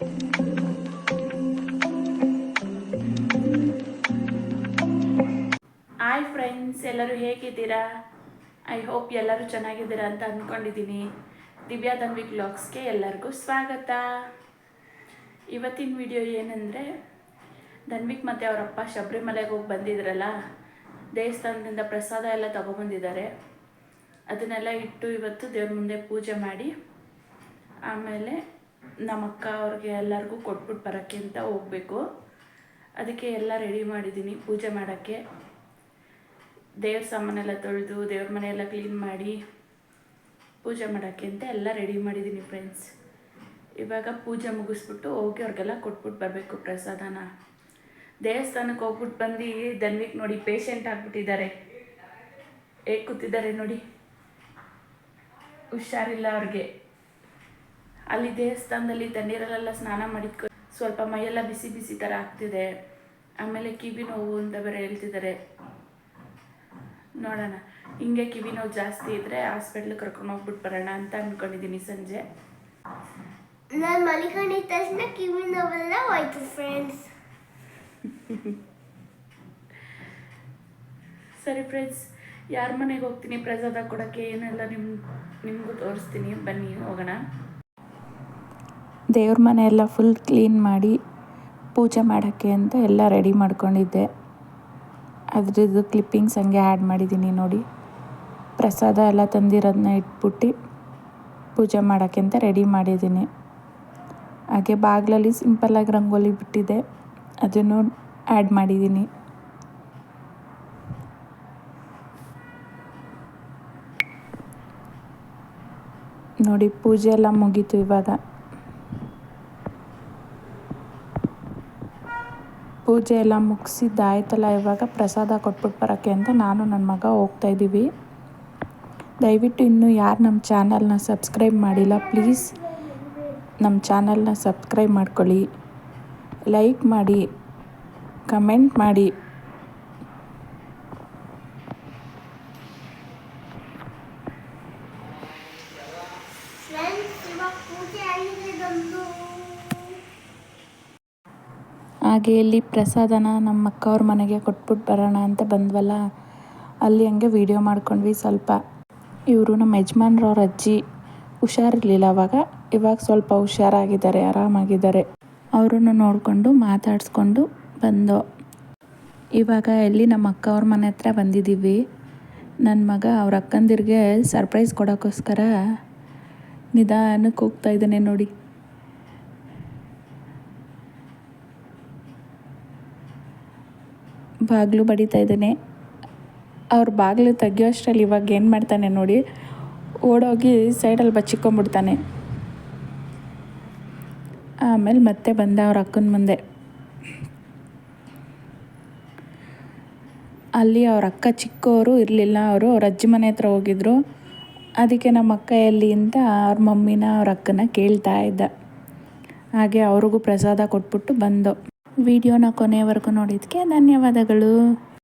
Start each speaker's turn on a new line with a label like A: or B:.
A: Hi friends ಎಲ್ಲರೂ ಹೇಗಿದ್ದೀರಾ? I hope ಎಲ್ಲರೂ ಚೆನ್ನಾಗಿದ್ದೀರಾ ಅಂತ ಅಂದ್ಕೊಂಡಿದ್ದೀನಿ ದಿವ್ಯಾ ಧನ್ವಿಕ್ ಬ್ಲಾಗ್ಸ್ಗೆ ಎಲ್ಲರಿಗೂ ಸ್ವಾಗತ. ಇವತ್ತಿನ ವಿಡಿಯೋ ಏನಂದರೆ, ಧನ್ವಿಕ್ ಮತ್ತು ಅವರಪ್ಪ ಶಬರಿಮಲೆಗೆ ಹೋಗಿ ಬಂದಿದ್ರಲ್ಲ, ದೇವಸ್ಥಾನದಿಂದ ಪ್ರಸಾದ ಎಲ್ಲ ತಗೊಬಂದಿದ್ದಾರೆ ಅದನ್ನೆಲ್ಲ ಇಟ್ಟು ಇವತ್ತು ದೇವ್ರ ಮುಂದೆ ಪೂಜೆ ಮಾಡಿ, ಆಮೇಲೆ ನಮ್ಮ ಅಕ್ಕ ಅವ್ರಿಗೆ ಎಲ್ಲರಿಗೂ ಕೊಟ್ಬಿಟ್ಟು ಬರೋಕ್ಕೆ ಅಂತ ಹೋಗಬೇಕು. ಅದಕ್ಕೆ ಎಲ್ಲ ರೆಡಿ ಮಾಡಿದ್ದೀನಿ ಪೂಜೆ ಮಾಡೋಕ್ಕೆ. ದೇವ್ರ ಸಾಮಾನೆಲ್ಲ ತೊಳೆದು, ದೇವ್ರ ಮನೆಯೆಲ್ಲ ಕ್ಲೀನ್ ಮಾಡಿ ಪೂಜೆ ಮಾಡೋಕ್ಕೆ ಅಂತ ಎಲ್ಲ ರೆಡಿ ಮಾಡಿದ್ದೀನಿ ಫ್ರೆಂಡ್ಸ್ ಇವಾಗ ಪೂಜೆ ಮುಗಿಸ್ಬಿಟ್ಟು ಹೋಗಿ ಅವ್ರಿಗೆಲ್ಲ ಕೊಟ್ಬಿಟ್ಟು ಬರಬೇಕು ಪ್ರಸಾದನ. ದೇವಸ್ಥಾನಕ್ಕೆ ಹೋಗ್ಬಿಟ್ಟು ಬಂದು ದನ್ವಿಕ್ ನೋಡಿ ಪೇಷಂಟ್ ಆಗಿಬಿಟ್ಟಿದ್ದಾರೆ. ಹೇಗೆ ಕೂತಿದ್ದಾರೆ ನೋಡಿ? ಹುಷಾರಿಲ್ಲ ಅವ್ರಿಗೆ. ಅಲ್ಲಿ ದೇವಸ್ಥಾನದಲ್ಲಿ ತಣ್ಣೀರಲ್ಲೆಲ್ಲ ಸ್ನಾನ ಮಾಡಿದ್ಕೊ ಸ್ವಲ್ಪ ಮೈಯೆಲ್ಲ ಬಿಸಿ ಬಿಸಿ ಥರ ಆಗ್ತಿದೆ. ಆಮೇಲೆ ಕಿವಿ ನೋವು ಅಂತ ಬೇರೆ ಹೇಳ್ತಿದ್ದಾರೆ. ನೋಡೋಣ. ಹಿಂಗೆ ಕಿವಿ ನೋವು ಜಾಸ್ತಿ ಇದ್ರೆ ಹಾಸ್ಪಿಟ್ಲಿಗೆ ಕರ್ಕೊಂಡು ಹೋಗ್ಬಿಟ್ಟು ಬರೋಣ ಅಂತ ಅಂದ್ಕೊಂಡಿದ್ದೀನಿ ಸಂಜೆ.
B: ನಾನು ಮಲಿಕೊಂಡಿದ ತಕ್ಷಣ ಕಿವಿ ನೋವೆಲ್ಲ ಹೋಯ್ತು ಫ್ರೆಂಡ್ಸ್
A: ಸರಿ ಫ್ರೆಂಡ್ಸ್ ಯಾರ ಮನೆಗೆ ಹೋಗ್ತೀನಿ ಪ್ರಸಾದ ಕೊಡೋಕ್ಕೆ ಏನೆಲ್ಲ ನಿಮ್ಮ ನಿಮಗೂ ತೋರಿಸ್ತೀನಿ. ಬನ್ನಿ ಹೋಗೋಣ.
C: ದೇವ್ರ ಮನೆ ಎಲ್ಲ ಫುಲ್ ಕ್ಲೀನ್ ಮಾಡಿ ಪೂಜೆ ಮಾಡೋಕ್ಕೆ ಅಂತ ಎಲ್ಲ ರೆಡಿ ಮಾಡ್ಕೊಂಡಿದ್ದೆ. ಅದ್ರದ್ದು ಕ್ಲಿಪ್ಪಿಂಗ್ಸ್ ಹಂಗೆ ಆ್ಯಡ್ ಮಾಡಿದ್ದೀನಿ ನೋಡಿ. ಪ್ರಸಾದ ಎಲ್ಲ ತಂದಿರೋದನ್ನ ಇಟ್ಬಿಟ್ಟು ಪೂಜೆ ಮಾಡೋಕ್ಕೆ ಅಂತ ರೆಡಿ ಮಾಡಿದ್ದೀನಿ. ಹಾಗೆ ಬಾಗಿಲಲ್ಲಿ ಸಿಂಪಲ್ಲಾಗಿ ರಂಗೋಲಿ ಬಿಟ್ಟಿದೆ. ಅದನ್ನು ಆ್ಯಡ್ ಮಾಡಿದ್ದೀನಿ. ನೋಡಿ ಪೂಜೆ ಎಲ್ಲ ಮುಗೀತು ಇವಾಗ. ಪೂಜೆ ಎಲ್ಲ ಮುಗಿಸಿದ್ದಾಯ್ತಲ್ಲ ಇವಾಗ ಪ್ರಸಾದ ಕೊಟ್ಬಿಟ್ಟು ಬರೋಕ್ಕೆ ಅಂತ ನಾನು ನನ್ನ ಮಗ ಹೋಗ್ತಾ ಇದ್ದೀವಿ. ದಯವಿಟ್ಟು ಇನ್ನೂ ಯಾರು ನಮ್ಮ ಚಾನಲ್ನ ಸಬ್ಸ್ಕ್ರೈಬ್ ಮಾಡಿಲ್ಲ, ಪ್ಲೀಸ್ ನಮ್ಮ ಚಾನಲ್ನ ಸಬ್ಸ್ಕ್ರೈಬ್ ಮಾಡ್ಕೊಳ್ಳಿ. ಲೈಕ್ ಮಾಡಿ, ಕಮೆಂಟ್ ಮಾಡಿ.
B: ಪೂಜೆ
C: ಹಾಗೆ ಇಲ್ಲಿ ಪ್ರಸಾದನ ನಮ್ಮ ಅಕ್ಕವ್ರ ಮನೆಗೆ ಕೊಟ್ಬಿಟ್ಟು ಬರೋಣ ಅಂತ ಬಂದ್ವಲ್ಲ, ಅಲ್ಲಿ ಹಂಗೆ ವೀಡಿಯೋ ಮಾಡ್ಕೊಂಡ್ವಿ ಸ್ವಲ್ಪ. ಇವರು ನಮ್ಮ ಯಜಮಾನ್ರವ್ರ ಅಜ್ಜಿ ಹುಷಾರಿರ್ಲಿಲ್ಲ ಅವಾಗ. ಇವಾಗ ಸ್ವಲ್ಪ ಹುಷಾರಾಗಿದ್ದಾರೆ, ಆರಾಮಾಗಿದ್ದಾರೆ. ಅವರನ್ನು ನೋಡಿಕೊಂಡು ಮಾತಾಡಿಸ್ಕೊಂಡು ಬಂದೋ. ಇವಾಗ ಎಲ್ಲಿ ನಮ್ಮ ಅಕ್ಕ ಅವ್ರ ಮನೆ ಹತ್ರ ಬಂದಿದ್ದೀವಿ. ನನ್ನ ಮಗ ಅವ್ರ ಅಕ್ಕಂದಿರಿಗೆ ಸರ್ಪ್ರೈಸ್ ಕೊಡೋಕ್ಕೋಸ್ಕರ ನಿಧಾನಕ್ಕೆ ಹೋಗ್ತಾ ಇದ್ದಾನೆ ನೋಡಿ. ಬಾಗಿಲು ಬಡಿತಾ ಇದ್ದಾನೆ. ಅವ್ರ ಬಾಗಿಲು ತೆಗಿಯೋಷ್ಟರಲ್ಲಿ ಇವಾಗ ಏನು ಮಾಡ್ತಾನೆ ನೋಡಿ, ಓಡೋಗಿ ಸೈಡಲ್ಲಿ ಬಚ್ಚಿಕೊಂಡ್ಬಿಡ್ತಾನೆ. ಆಮೇಲೆ ಮತ್ತೆ ಬಂದ ಅವ್ರ ಅಕ್ಕನ ಮುಂದೆ. ಅಲ್ಲಿ ಅವ್ರ ಅಕ್ಕ ಚಿಕ್ಕವರು ಇರಲಿಲ್ಲ, ಅವರು ಅವ್ರ ಅಜ್ಜಿ ಮನೆ ಹತ್ರ ಹೋಗಿದ್ರು. ಅದಕ್ಕೆ ನಮ್ಮ ಅಕ್ಕ ಎಲ್ಲಿ ಅಂತ ಅವ್ರ ಮಮ್ಮಿನ ಅವ್ರ ಅಕ್ಕನ ಕೇಳ್ತಾ ಇದ್ದ. ಹಾಗೆ ಅವ್ರಿಗೂ ಪ್ರಸಾದ ಕೊಟ್ಬಿಟ್ಟು ಬಂದು. ವಿಡಿಯೋನ ಕೊನೆಯವರೆಗೂ ನೋಡಿದ್ದಕ್ಕೆ ಧನ್ಯವಾದಗಳು.